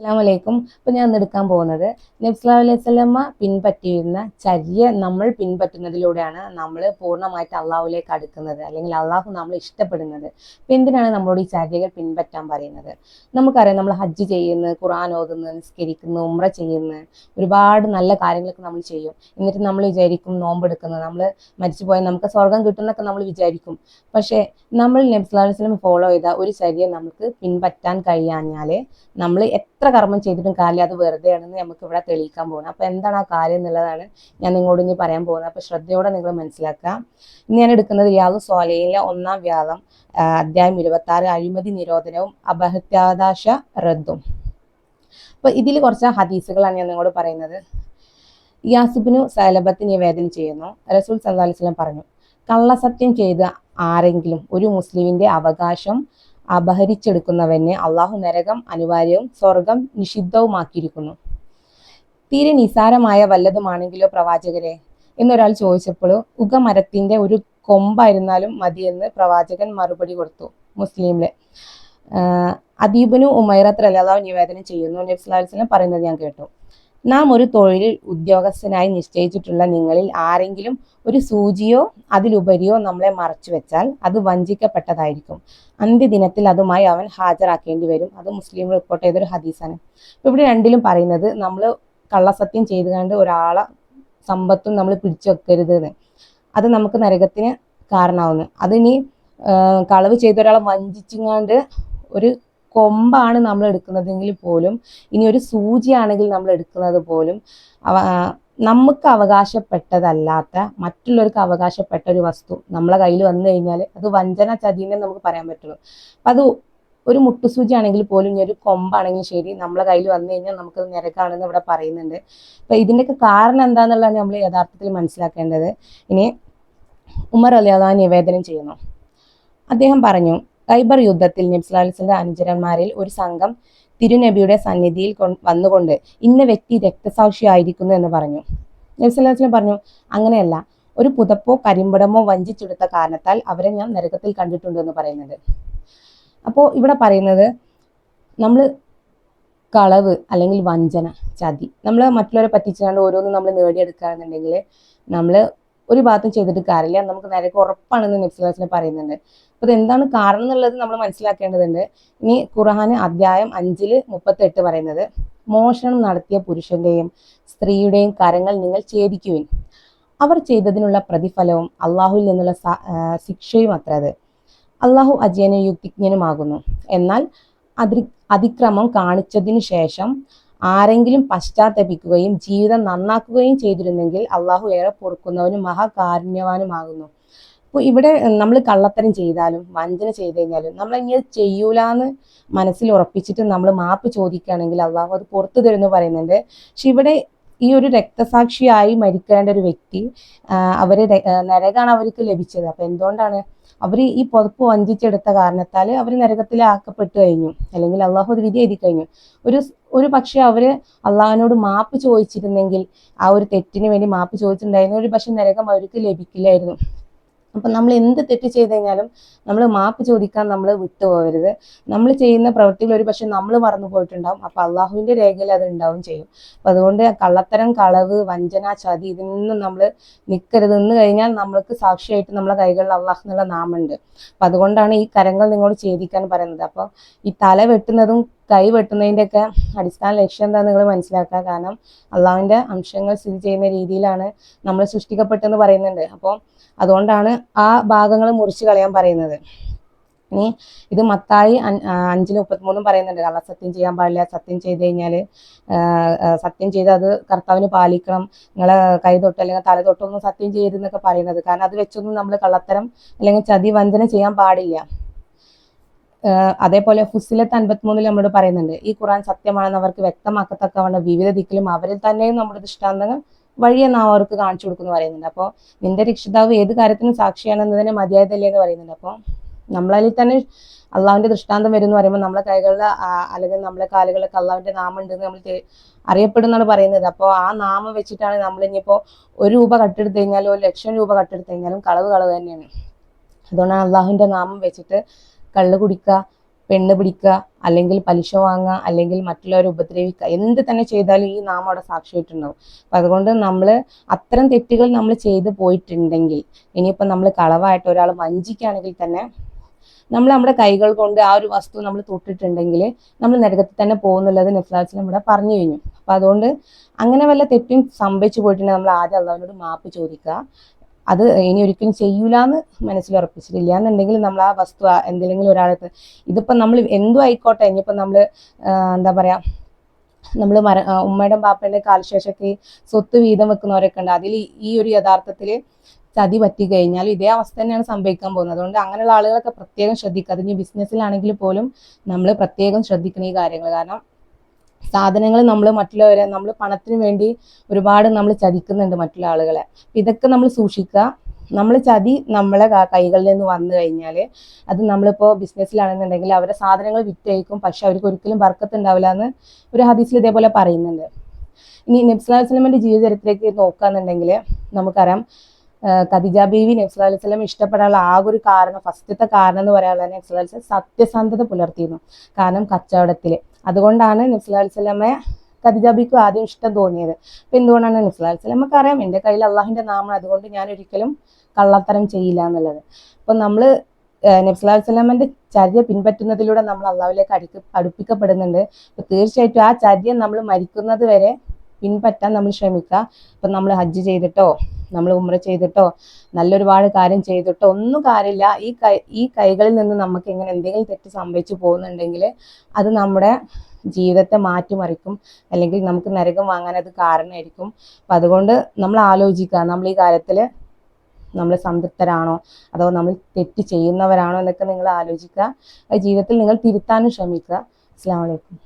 അസ്സാം വലൈക്കും ഇപ്പം ഞാൻ എടുക്കാൻ പോകുന്നത് നബ്സ്ലാ അലൈഹി സ്വലമ്മ പിൻപറ്റിയിരുന്ന ചര്യ നമ്മൾ പിൻപറ്റുന്നതിലൂടെയാണ് നമ്മൾ പൂർണമായിട്ട് അള്ളാഹുലേക്ക് അടുക്കുന്നത് അല്ലെങ്കിൽ അള്ളാഹു നമ്മൾ ഇഷ്ടപ്പെടുന്നത്. അപ്പൊ എന്തിനാണ് നമ്മളോട് ഈ ചര്യകൾ പിൻപറ്റാൻ പറയുന്നത്? നമുക്കറിയാം നമ്മൾ ഹജ്ജ് ചെയ്യുന്നു ഖുറാൻ ഓതുന്നു നിസ്കരിക്കുന്നു ഉമ്ര ചെയ്യുന്നു ഒരുപാട് നല്ല കാര്യങ്ങളൊക്കെ നമ്മൾ ചെയ്യും. എന്നിട്ട് നമ്മൾ വിചാരിക്കും നോമ്പെടുക്കുന്നത് നമ്മൾ മരിച്ചു പോയാൽ നമുക്ക് സ്വർഗം കിട്ടുന്നൊക്കെ നമ്മൾ വിചാരിക്കും. പക്ഷേ നമ്മൾ നബ്സ്ലാ അലൈഹി ഫോളോ ചെയ്ത ഒരു ചര്യ നമുക്ക് പിൻപറ്റാൻ കഴിയാഞ്ഞാൽ നമ്മൾ എത്ര കർമ്മം ചെയ്തിട്ടും കാര്യം അത് വെറുതെയാണെന്ന് നമുക്ക് ഇവിടെ തെളിയിക്കാൻ പോകുന്നത് അപ്പൊ എന്താണ് ആ കാര്യം എന്നുള്ളതാണ് ഞാൻ നിങ്ങളോട് ഇനി പറയാൻ പോകുന്നത്. അപ്പൊ ശ്രദ്ധയോടെ നിങ്ങൾ മനസ്സിലാക്കുക. ഇന്ന് ഞാൻ എടുക്കുന്നത് റിയാദ് സ്വാലയിലെ ഒന്നാം വ്യാഴം അധ്യായം ഇരുപത്തി ആറ് അഴിമതി നിരോധനവും അപഹത്യാദാശ റദ്ദും. അപ്പൊ ഇതിൽ കുറച്ച് ഹദീസുകളാണ് ഞാൻ നിങ്ങളോട് പറയുന്നത്. യാസുബിനു സലബത്ത് നിവേദനം ചെയ്യുന്നു. റസൂൽ സല്ലല്ലാഹു അലൈഹി വസല്ലം പറഞ്ഞു കള്ളസത്യം ചെയ്ത ആരെങ്കിലും ഒരു മുസ്ലിമിന്റെ അവകാശം അപഹരിച്ചെടുക്കുന്നവന് അള്ളാഹു നരകം അനിവാര്യവും സ്വർഗം നിഷിദ്ധവുമാക്കിയിരിക്കുന്നു. തീരെ നിസാരമായ വല്ലതുമാണെങ്കിലോ പ്രവാചകരെ? എന്നൊരാൾ ചോദിച്ചപ്പോൾ ഉഗമരത്തിന്റെ ഒരു കൊമ്പായിരുന്നാലും മതിയെന്ന് പ്രവാചകൻ മറുപടി കൊടുത്തു മുസ്ലിമിലെ. അദീബനു ഉമൈറത്ത് അല്ലാഹു നിവേദനം ചെയ്യുന്നു. നബ്സ് പറയുന്നത് ഞാൻ കേട്ടു. നാം ഒരു തൊഴിൽ ഉദ്യോഗസ്ഥനായി നിശ്ചയിച്ചിട്ടുള്ള നിങ്ങളിൽ ആരെങ്കിലും ഒരു സൂചിയോ അതിലുപരിയോ നമ്മളെ മറച്ചു വെച്ചാൽ അത് വഞ്ചിക്കപ്പെട്ടതായിരിക്കും. അന്ത്യദിനത്തിൽ അതുമായി അവൻ ഹാജരാക്കേണ്ടി വരും. അത് മുസ്ലിം റിപ്പോർട്ട് ചെയ്തൊരു ഹദീസാണ്. ഇപ്പൊ ഇവിടെ രണ്ടിലും പറയുന്നത് നമ്മൾ കള്ളസത്യം ചെയ്തു കണ്ട് ഒരാളെ സമ്പത്തും നമ്മൾ പിടിച്ചു വെക്കരുത് അത് നമുക്ക് നരകത്തിന് കാരണമാവുന്നു. അതിനി കളവ് ചെയ്ത ഒരാളെ വഞ്ചിച്ചുങ്ങാണ്ട് ഒരു കൊമ്പാണ് നമ്മൾ എടുക്കുന്നതെങ്കിൽ പോലും ഇനി ഒരു സൂചിയാണെങ്കിൽ നമ്മൾ എടുക്കുന്നത് പോലും നമുക്ക് അവകാശപ്പെട്ടതല്ലാത്ത മറ്റുള്ളവർക്ക് അവകാശപ്പെട്ട ഒരു വസ്തു നമ്മളെ കയ്യിൽ വന്നു കഴിഞ്ഞാൽ അത് വഞ്ചന ചതിയെന്നേ നമുക്ക് പറയാൻ പറ്റുള്ളൂ. അപ്പം അത് ഒരു മുട്ടുസൂചി ആണെങ്കിൽ പോലും ഇനി ഒരു കൊമ്പാണെങ്കിലും ശരി നമ്മളെ കയ്യിൽ വന്നു കഴിഞ്ഞാൽ നമുക്കത് നിരക്കാണെന്ന് ഇവിടെ പറയുന്നുണ്ട്. അപ്പം ഇതിന്റെയൊക്കെ കാരണം എന്താണെന്നുള്ളതാണ് നമ്മൾ യഥാർത്ഥത്തിൽ മനസ്സിലാക്കേണ്ടത്. ഇനി ഉമർ അലിയാദാൻ നിവേദനം ചെയ്യുന്നു. അദ്ദേഹം പറഞ്ഞു ഖൈബർ യുദ്ധത്തിൽ നബ്സ്ലാലിസിന്റെ അനുചരന്മാരിൽ ഒരു സംഘം തിരുനബിയുടെ സന്നിധിയിൽ വന്നുകൊണ്ട് ഇന്ന വ്യക്തി രക്തസാക്ഷിയായിരിക്കുന്നു എന്ന് പറഞ്ഞു. നബ്സ്ലാലിസ്ലം പറഞ്ഞു അങ്ങനെയല്ല ഒരു പുതപ്പോ കരിമ്പടമോ വഞ്ചിച്ചെടുത്ത കാരണത്താൽ അവരെ ഞാൻ നരകത്തിൽ കണ്ടിട്ടുണ്ട് എന്ന് പറയുന്നത്. അപ്പോൾ ഇവിടെ പറയുന്നത് നമ്മൾ കളവ് അല്ലെങ്കിൽ വഞ്ചന ചതി. നമ്മൾ മറ്റുള്ളവരെ പറ്റിച്ചാണ്ട് ഓരോന്നും നമ്മൾ നേടിയെടുക്കുകയാണെന്നുണ്ടെങ്കിൽ നമ്മൾ ഒരു ഭാഗത്തും ചെയ്തിട്ട് കാര്യമില്ല. നമുക്ക് നേരെ ഉറപ്പാണെന്ന് നബ്സുലാസിനെ പറയുന്നുണ്ട്. അപ്പോൾ എന്താണ് കാരണം എന്നുള്ളത് നമ്മൾ മനസ്സിലാക്കേണ്ടതുണ്ട്. ഇനി ഖുർഹാന് അധ്യായം അഞ്ചിൽ മുപ്പത്തെട്ട് പറയുന്നത് മോഷണം നടത്തിയ പുരുഷന്റെയും സ്ത്രീയുടെയും കരങ്ങൾ നിങ്ങൾ ഛേദിക്കുവിൻ. അവർ ചെയ്തതിനുള്ള പ്രതിഫലവും അള്ളാഹുവിൽ നിന്നുള്ള ശിക്ഷയും അത്ര അത്. അള്ളാഹു അജയനും യുക്തിജ്ഞനുമാകുന്നു. എന്നാൽ അതി അതിക്രമം കാണിച്ചതിനു ശേഷം ആരെങ്കിലും പശ്ചാത്തപിക്കുകയും ജീവിതം നന്നാക്കുകയും ചെയ്തിരുന്നെങ്കിൽ അള്ളാഹു ഏറെ പൊറുക്കുന്നവനും മഹാകാരുണ്യവാനുമാകുന്നു. അപ്പോൾ ഇവിടെ നമ്മൾ കള്ളത്തരം ചെയ്താലും വഞ്ചന ചെയ്തു കഴിഞ്ഞാലും നമ്മൾ ഇനി അത് ചെയ്യൂലാന്ന് മനസ്സിൽ ഉറപ്പിച്ചിട്ട് നമ്മൾ മാപ്പ് ചോദിക്കുകയാണെങ്കിൽ അള്ളാഹു അത് പുറത്തു തരുമെന്ന് പറയുന്നുണ്ട്. പക്ഷെ ഇവിടെ ഈ ഒരു രക്തസാക്ഷിയായി മരിക്കേണ്ട ഒരു വ്യക്തി അവർ നരകാണ് അവർക്ക് ലഭിച്ചത്. അപ്പൊ എന്തുകൊണ്ടാണ് അവർ ഈ പുതപ്പ് വഞ്ചിച്ചെടുത്ത കാരണത്താൽ അവർ നരകത്തിലാക്കപ്പെട്ടു കഴിഞ്ഞു. അല്ലെങ്കിൽ അള്ളാഹു അത് വിധി എഴുതി കഴിഞ്ഞു. ഒരു ഒരു പക്ഷെ അവർ അള്ളാഹിനോട് മാപ്പ് ചോദിച്ചിരുന്നെങ്കിൽ ആ ഒരു തെറ്റിന് വേണ്ടി മാപ്പ് ചോദിച്ചിട്ടുണ്ടായിരുന്നു ഒരു പക്ഷെ നരകം അവർക്ക് ലഭിക്കില്ലായിരുന്നു. അപ്പം നമ്മൾ എന്ത് തെറ്റ് ചെയ്ത് കഴിഞ്ഞാലും നമ്മൾ മാപ്പ് ചോദിക്കാൻ നമ്മൾ വിട്ടുപോകരുത്. നമ്മൾ ചെയ്യുന്ന പ്രവൃത്തികൾ ഒരു പക്ഷെ നമ്മൾ മറന്നു പോയിട്ടുണ്ടാവും. അപ്പം അള്ളാഹുവിന്റെ രേഖയിൽ അത് ഉണ്ടാവും ചെയ്യും. അപ്പം അതുകൊണ്ട് കള്ളത്തരം കളവ് വഞ്ചന ചതി ഇതിനൊന്നും നമ്മൾ നിൽക്കരുത് എന്ന് കഴിഞ്ഞാൽ നമ്മൾക്ക് സാക്ഷിയായിട്ട് നമ്മളെ കൈകളിൽ അള്ളാഹ് എന്നുള്ള നാമുണ്ട് അപ്പം അതുകൊണ്ടാണ് ഈ കരങ്ങൾ നിങ്ങളോട് ഛേദിക്കാൻ പറയുന്നത്. അപ്പോൾ ഈ തല വെട്ടുന്നതും കൈ വെട്ടുന്നതിന്റെയൊക്കെ അടിസ്ഥാന ലക്ഷ്യം എന്താണെന്ന് നിങ്ങൾ മനസ്സിലാക്കുക. കാരണം അള്ളാഹുവിന്റെ അംശങ്ങൾ സ്ഥിതി ചെയ്യുന്ന രീതിയിലാണ് നമ്മൾ സൃഷ്ടിക്കപ്പെട്ടെന്ന് പറയുന്നുണ്ട്. അപ്പോൾ അതുകൊണ്ടാണ് ആ ഭാഗങ്ങൾ മുറിച്ച് കളയാൻ പറയുന്നത്. ഇനി ഇത് മത്തായി അഞ്ചിന് മുപ്പത്തിമൂന്നും പറയുന്നുണ്ട്. കള്ള സത്യം ചെയ്യാൻ പാടില്ല സത്യം ചെയ്ത് കഴിഞ്ഞാൽ സത്യം ചെയ്ത് അത് കർത്താവിന് പാലിക്കണം. നിങ്ങളെ കൈ തൊട്ട് അല്ലെങ്കിൽ തല തൊട്ടൊന്നും സത്യം ചെയ്യരുതെന്നൊക്കെ പറയുന്നത്. കാരണം അത് വെച്ചൊന്നും നമ്മൾ കള്ളത്തരം അല്ലെങ്കിൽ ചതി വഞ്ചന ചെയ്യാൻ പാടില്ല. അതേപോലെ ഫുസിലത്ത് അൻപത്തിമൂന്നിൽ നമ്മളോട് പറയുന്നുണ്ട് ഈ ഖുറാൻ സത്യമാണെന്ന് അവർക്ക് വ്യക്തമാക്കത്തക്കവണ്ണം വിവിധ ദിക്കിലും അവരിൽ തന്നെയും നമ്മുടെ ദൃഷ്ടാന്തങ്ങൾ വഴിയെ നാം അവർക്ക് കാണിച്ചു കൊടുക്കുന്നു പറയുന്നുണ്ട്. അപ്പോൾ നിന്റെ രക്ഷിതാവ് ഏത് കാര്യത്തിനും സാക്ഷിയാണെന്നതിന് മതിയായതല്ലേ എന്ന് പറയുന്നുണ്ട്. അപ്പോൾ നമ്മളതിൽ തന്നെ അള്ളാഹുവിന്റെ ദൃഷ്ടാന്തം വരും എന്ന് പറയുമ്പോൾ നമ്മളെ കൈകളിൽ അല്ലെങ്കിൽ നമ്മളെ കാലുകളിലൊക്കെ നാമം ഉണ്ടെന്ന് നമ്മൾ അറിയപ്പെടുന്നാണ് പറയുന്നത്. അപ്പോൾ ആ നാമം വെച്ചിട്ടാണ് നമ്മൾ ഇനിയിപ്പോൾ ഒരു രൂപ കട്ടെടുത്ത് കഴിഞ്ഞാലും ഒരു ലക്ഷം രൂപ കട്ടെടുത്ത് കഴിഞ്ഞാലും കളവ് കളവ് തന്നെയാണ്. അതുകൊണ്ടാണ് അള്ളാഹുവിന്റെ നാമം വെച്ചിട്ട് കള്ള് കുടിക്കുക പെണ്ണ് പിടിക്കുക അല്ലെങ്കിൽ പലിശ വാങ്ങുക അല്ലെങ്കിൽ മറ്റുള്ളവരെ ഉപദ്രവിക്കുക എന്ത് തന്നെ ചെയ്താലും ഈ നാമം അവിടെ സാക്ഷിയായിട്ടുണ്ടാവും. അപ്പം അതുകൊണ്ട് നമ്മൾ അത്തരം തെറ്റുകൾ നമ്മൾ ചെയ്തു പോയിട്ടുണ്ടെങ്കിൽ ഇനിയിപ്പം നമ്മൾ കളവായിട്ട് ഒരാൾ വഞ്ചിക്കുകയാണെങ്കിൽ തന്നെ നമ്മൾ നമ്മുടെ കൈകൾ കൊണ്ട് ആ ഒരു വസ്തു നമ്മൾ തൊട്ടിട്ടുണ്ടെങ്കിൽ നമ്മൾ നരകത്തിൽ തന്നെ പോകുന്നുള്ളത് നഫ്ലാസിലും ഇവിടെ പറഞ്ഞു കഴിഞ്ഞു. അപ്പം അതുകൊണ്ട് അങ്ങനെ വല്ല തെറ്റും സംഭവിച്ചു പോയിട്ടുണ്ടെങ്കിൽ നമ്മൾ ആദ്യം അള്ളവനോട് മാപ്പ് ചോദിക്കുക. അത് ഇനി ഒരിക്കലും ചെയ്യൂലെന്ന് മനസ്സിൽ ഉറപ്പിച്ചിട്ടില്ല എന്നുണ്ടെങ്കിൽ നമ്മൾ ആ വസ്തു എന്തെങ്കിലും ഒരാൾക്ക് ഇതിപ്പം നമ്മൾ എന്തും ആയിക്കോട്ടെ. ഇനിയിപ്പം നമ്മൾ എന്താ പറയുക നമ്മൾ മര ഉമ്മയുടെ പാപ്പയുടെ കാലശേഷമൊക്കെ സ്വത്ത് വീതം വെക്കുന്നവരൊക്കെ ഉണ്ട്. അതിൽ ഈ ഒരു യഥാർത്ഥത്തിൽ ചതി പറ്റി കഴിഞ്ഞാൽ ഇതേ അവസ്ഥ തന്നെയാണ് സംഭവിക്കാൻ പോകുന്നത്. അതുകൊണ്ട് അങ്ങനെയുള്ള ആളുകളൊക്കെ പ്രത്യേകം ശ്രദ്ധിക്കുക. അത് ഇനി ബിസിനസ്സിലാണെങ്കിൽ പോലും നമ്മൾ പ്രത്യേകം ശ്രദ്ധിക്കണം ഈ കാര്യങ്ങൾ കാരണം സാധനങ്ങൾ നമ്മൾ മറ്റുള്ളവരെ നമ്മൾ പണത്തിന് വേണ്ടി ഒരുപാട് നമ്മൾ ചതിക്കുന്നുണ്ട് മറ്റുള്ള ആളുകളെ. ഇതൊക്കെ നമ്മൾ സൂക്ഷിക്കുക. നമ്മൾ ചതി നമ്മളെ കൈകളിൽ നിന്ന് വന്നു കഴിഞ്ഞാൽ അത് നമ്മളിപ്പോൾ ബിസിനസ്സിലാണെന്നുണ്ടെങ്കിൽ അവരെ സാധനങ്ങൾ വിറ്റയക്കും പക്ഷെ അവർക്ക് ഒരിക്കലും ബർക്കത്ത് ഉണ്ടാവില്ല എന്ന് ഒരു ഹദീസിൽ ഇതേപോലെ പറയുന്നുണ്ട്. ഇനി നബ്സുല്ലാ വസ്ലമിന്റെ ജീവചരിത്രത്തിലേക്ക് നോക്കുകയാണെന്നുണ്ടെങ്കിൽ നമുക്കറിയാം ഖദീജ ബീവി സ്വലം ഇഷ്ടപ്പെടാനുള്ള ആകെ ഒരു കാരണം ഫസ്റ്റത്തെ കാരണം എന്ന് അലൈഹി സ്വലം സത്യസന്ധത പുലർത്തിയിരുന്നു കാരണം കച്ചവടത്തിൽ അതുകൊണ്ടാണ് നബ്സുല്ലാ അലൈഹി സ്വലമെ ഖദീജ ബീക്ക് ആദ്യം ഇഷ്ടം തോന്നിയത്. അപ്പൊ എന്തുകൊണ്ടാണ് നബ്സുല്ലാ അലൈഹി സ്വലമക്ക് അറിയാം? എന്റെ കയ്യിൽ അള്ളാഹിന്റെ നാമം അതുകൊണ്ട് ഞാൻ ഒരിക്കലും കള്ളത്തരം ചെയ്യില്ല എന്നുള്ളത്. അപ്പൊ നമ്മൾ നബ്സുല്ലാ അലൈഹി സ്വലമന്റെ ചര്യ പിൻപറ്റുന്നതിലൂടെ നമ്മൾ അള്ളാഹുലേക്ക് അടുക്ക അടുപ്പിക്കപ്പെടുന്നുണ്ട്. അപ്പൊ തീർച്ചയായിട്ടും ആ ചര്യ നമ്മൾ മരിക്കുന്നത് വരെ പിൻപറ്റാൻ നമ്മൾ ശ്രമിക്കുക. ഇപ്പൊ നമ്മൾ ഹജ്ജ് ചെയ്തിട്ടോ നമ്മൾ ഉമ്ര ചെയ്തിട്ടോ നല്ലൊരുപാട് കാര്യം ചെയ്തിട്ടോ ഒന്നും കാര്യമില്ല. ഈ കൈ ഈ കൈകളിൽ നിന്ന് നമുക്ക് ഇങ്ങനെ എന്തെങ്കിലും തെറ്റ് സംഭവിച്ചു പോകുന്നുണ്ടെങ്കിൽ അത് നമ്മുടെ ജീവിതത്തെ മാറ്റിമറിക്കും. അല്ലെങ്കിൽ നമുക്ക് നരകം വാങ്ങാൻ അത് കാരണമായിരിക്കും. അപ്പം അതുകൊണ്ട് നമ്മൾ ആലോചിക്കുക നമ്മൾ ഈ കാര്യത്തിൽ നമ്മൾ സംതൃപ്തരാണോ? അതോ നമ്മൾ തെറ്റ് ചെയ്യുന്നവരാണോ എന്നൊക്കെ നിങ്ങൾ ആലോചിക്കുക. ജീവിതത്തിൽ നിങ്ങൾ തിരുത്താനും ശ്രമിക്കുക. അസ്സാം വലൈക്കും